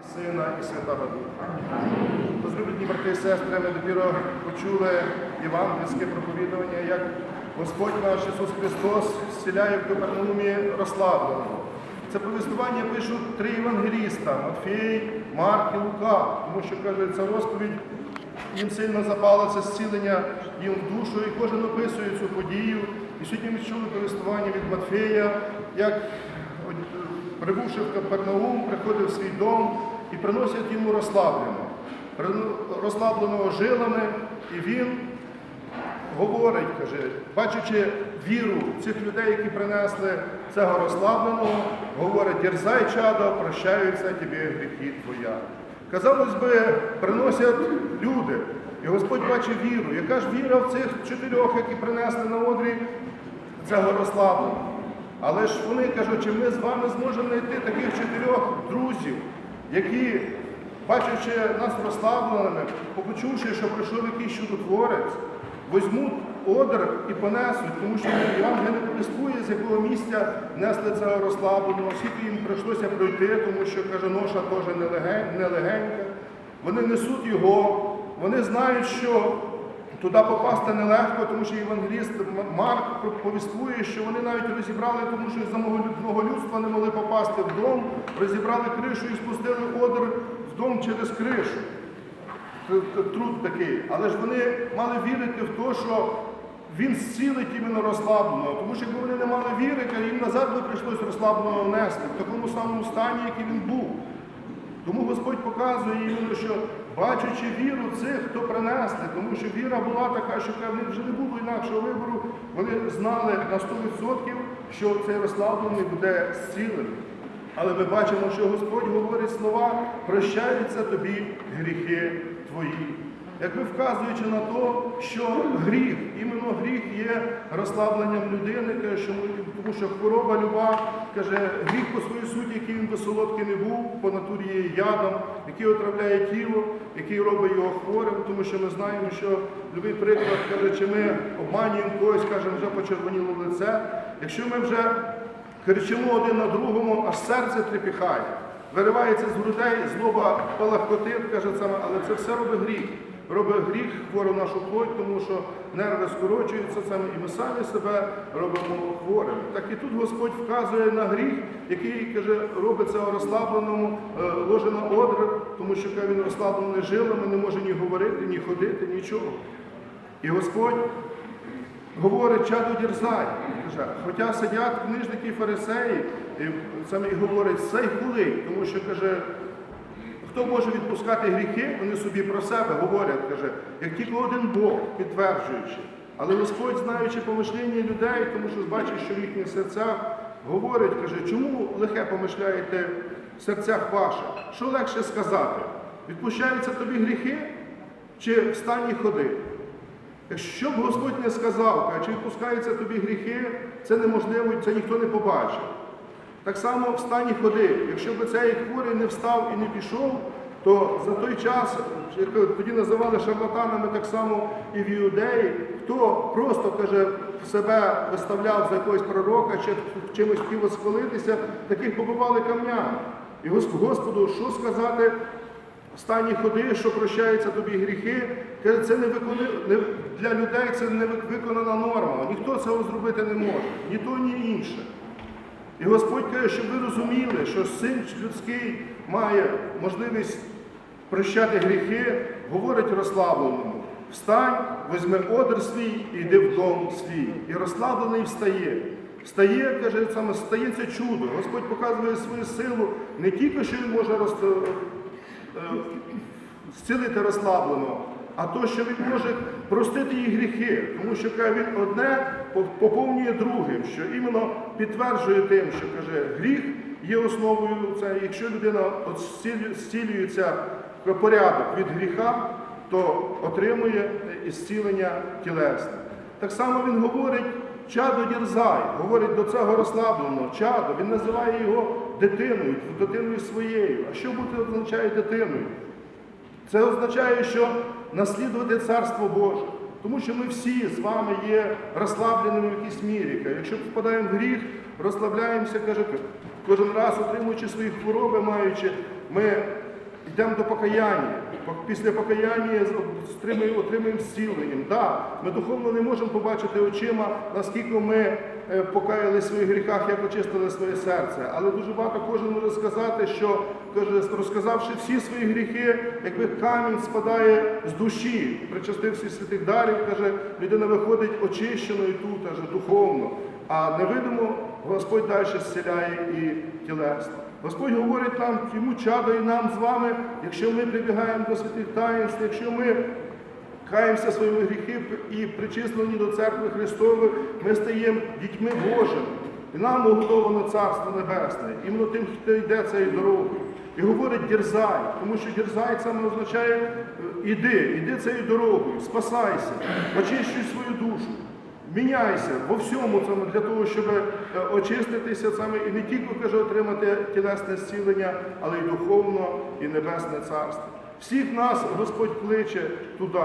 І Сина і Святого Духа. Возлюблені брати і сестри, ми допіро почули євангельське проповідування, як Господь наш Ісус Христос зціляє в Капернаумі розслабленого. Це повістування пишуть три євангеліста Матфій, Марк і Лука, тому що каже, ця розповідь їм сильно запала це зцілення їм в душу, і кожен описує цю подію. І сьогодні ми чули повістування від Матфея, як прибувши в Капернаум, приходив в свій дом і приносять йому розслабленого, розслабленого жилами, і він говорить, каже, бачачи віру цих людей, які принесли цього розслабленого, говорить, дерзай, чадо, прощаються тобі гріхи твоя. Казалось би, приносять люди, і Господь бачить віру. Яка ж віра в цих чотирьох, які принесли на одрі цього розслабленого? Але ж вони кажуть, чи ми з вами зможемо знайти таких чотирьох друзів, які, бачачи нас розслабленими, почувши, що прийшов якийсь чудотворець, візьмуть одр і понесуть, тому що Євангелія не повістує, з якого місця несли цього розслабленого, скільки їм прийшлося пройти, тому що каже, ноша теж нелегенька. Вони несуть його, вони знають, що туди попасти нелегко, тому що євангеліст Марк повіствує, що вони навіть розібрали, тому що за много людства не могли попасти в дом, розібрали кришу і спустили одр в дом через кришу. Труд такий. Але ж вони мали вірити в те, що він зцілить іменно розслабленого. Тому що якби вони не мали віри, їм назад би прийшлось розслабленого нести в такому самому стані, який він був. Тому Господь показує йому, що бачачи віру цих, хто принесли, тому що віра була така, що в них вже не було інакшого вибору. Вони знали на 100%, що цей розслаблений буде зцілений. Але ми бачимо, що Господь говорить слова, прощаються тобі гріхи твої. Якби вказуючи на те, що гріх, іменно гріх є розслабленням людини, каже, тому що хвороба люба, каже, гріх по своїй суті, який він би солодкий не був, по натурі є ядом, який отравляє тіло, який робить його хворим, тому що ми знаємо, що любий приклад каже, чи ми обманюємо когось, каже, вже почервоніло лице. Якщо ми вже кричимо один на другому, аж серце трепіхає. Виривається з грудей, злоба палахкотить, каже саме, але це все робить гріх. Робить гріх хвору нашу плоть, тому що нерви скорочуються саме, і ми самі себе робимо хворим. Так і тут Господь вказує на гріх, який каже, робить цього розслабленому, е, ложе на одр, тому що каже, він розслаблений жилами, не може ні говорити, ні ходити, нічого. І Господь говорить, чадо дірзай. Хоча сидять книжники і фарисеї, і саме і говорить, сей хулить, тому що каже, хто може відпускати гріхи, вони собі про себе говорять, каже, як тільки один Бог, підтверджуючи. Але Господь, знаючи помишлення людей, тому що бачить, що в їхніх серцях говорить, каже, чому лихе помишляєте в серцях ваших? Що легше сказати? Відпущаються тобі гріхи чи встань і ходи? Якщо б Господь не сказав, каже, чи відпускаються тобі гріхи, це неможливо, це ніхто не побачить. Так само встань і ходи. Якщо б цей хворий не встав і не пішов, то за той час, як тоді називали шарлатанами так само і в іудеї, хто просто каже, себе виставляв за якогось пророка чи чимось хотів восхвалитися, таких побивали камнями. І Господу, що сказати, Встань і ходи, що прощаються тобі гріхи. Це не викони... не... для людей це не виконана норма. Ніхто цього зробити не може, ні то, ні інше. І Господь каже, щоб ви розуміли, що син людський має можливість прощати гріхи, говорить розслабленому. Встань, візьми одр свій і йди в дом свій. І розслаблений встає. Встає, каже, саме стається чудо. Господь показує свою силу не тільки, що він може е, зцілити розслабленого, а то, що він може простити їх гріхи, тому що каже, він одне поповнює другим, що іменно підтверджує тим, що каже, гріх є основою. Це якщо людина зцілюється в порядок від гріха, то отримує і зцілення тілесне. Так само він говорить. Чадо дірзай, говорить до цього розслабленого, чадо, він називає його дитиною, дитиною своєю. А що бути означає дитиною? Це означає, що наслідувати Царство Боже. Тому що ми всі з вами є розслабленими в якійсь мірі. Якщо впадаємо в гріх, розслабляємося, каже, кожен раз отримуючи свої хвороби, маючи, ми йдемо до покаяння. Після покаяння отримуємо, зціленням. Да, ми духовно не можемо побачити очима, наскільки ми е, покаялись в своїх гріхах, як очистили своє серце. Але дуже багато кожен може сказати, що каже, розказавши всі свої гріхи, якби камінь спадає з душі, причастився святих дарів, каже, людина виходить очищеною тут, аже, духовно. А невидимо Господь далі зціляє і тілесно. Господь говорить нам, йому чадо і нам з вами, якщо ми прибігаємо до святих таїнств, якщо ми каємося своїми гріхи і причислені до церкви Христової, ми стаємо дітьми Божими. І нам уготовано Царство Небесне, іменно тим, хто йде цією дорогою. І говорить дерзай, тому що дерзай саме означає е, іди, іди цією дорогою, спасайся, очищуй свою душу. Міняйся во всьому цьому для того, щоб е, очиститися саме і не тільки каже, отримати тілесне зцілення, але й духовно і небесне царство. Всіх нас Господь кличе туди,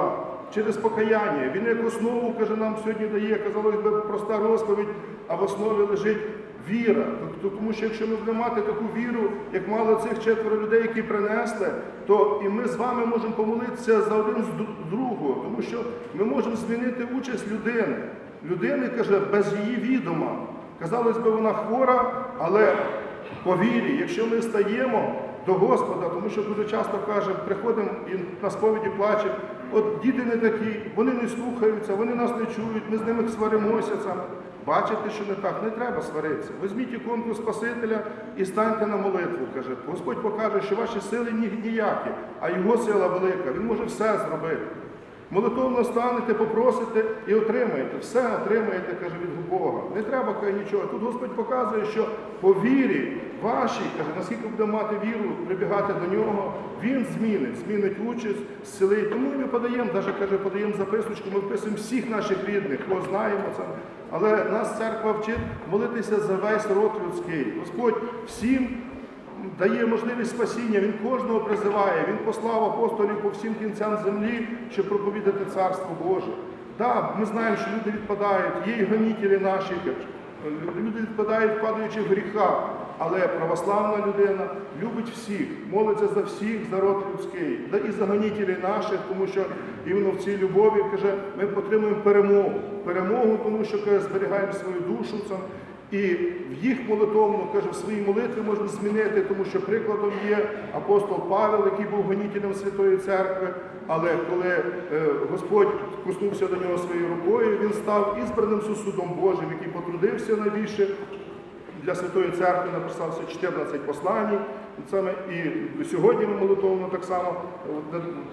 через покаяння. Він як основу каже, нам сьогодні дає, казалось би, проста розповідь, а в основі лежить віра. Тобто, Тому що якщо ми будемо мати таку віру, як мало цих четверо людей, які принесли, то і ми з вами можемо помолитися за один з другого, тому що ми можемо змінити участь людини. Людини, каже, без її відома. Казалось би, вона хвора, але по вірі, якщо ми стаємо до Господа, тому що дуже часто каже, приходимо і на сповіді плачемо, от діти не такі, вони не слухаються, вони нас не чують, ми з ними сваримося. Саме. Бачите, що не так, не треба сваритися. Візьміть іконку Спасителя і станьте на молитву. каже. Господь покаже, що ваші сили ні- ніякі, а його сила велика. Він може все зробити. Молитовно станете, попросите і отримаєте. Все отримаєте, каже, від Бога. Не треба каже, нічого. Тут Господь показує, що по вірі вашій, каже, наскільки буде мати віру, прибігати до нього, він змінить, змінить участь, зцілить. Тому ми подаємо, навіть каже, подаємо записочку, ми вписуємо всіх наших рідних, кого знаємо це. Але нас церква вчить молитися за весь род людський. Господь всім дає можливість спасіння, Він кожного призиває, Він послав апостолів по всім кінцям землі, щоб проповідати Царство Боже. Так, ми знаємо, що люди відпадають, є і гонітелі наші, люди відпадають, падаючи в гріхах, але православна людина любить всіх, молиться за всіх, за род людський, да і за гонітелів наших, тому що іменно в цій любові каже, ми отримуємо перемогу. Перемогу, тому що каже, зберігаємо свою душу. І в їх молитовну, каже, в своїй молитві можна змінити, тому що прикладом є апостол Павел, який був гонітелем Святої Церкви, але коли е, Господь коснувся до нього своєю рукою, він став ізбраним сусудом Божим, який потрудився найбільше для Святої Церкви написався 14 послань. І сьогодні ми молитовно так само,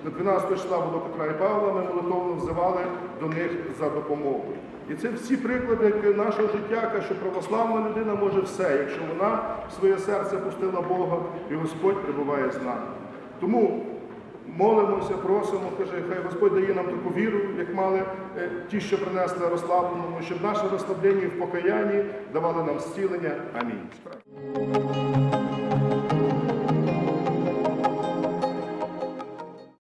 на 12 числа було Петра і Павла, ми молитовно взивали до них за допомогою. І це всі приклади нашого життя, що православна людина може все, якщо вона в своє серце пустила Бога, і Господь прибуває з нами. Тому молимося, просимо, каже, хай Господь дає нам таку віру, як мали е, ті, що принесли розслабленому, щоб наше розслаблення в покаянні давали нам зцілення. Амінь.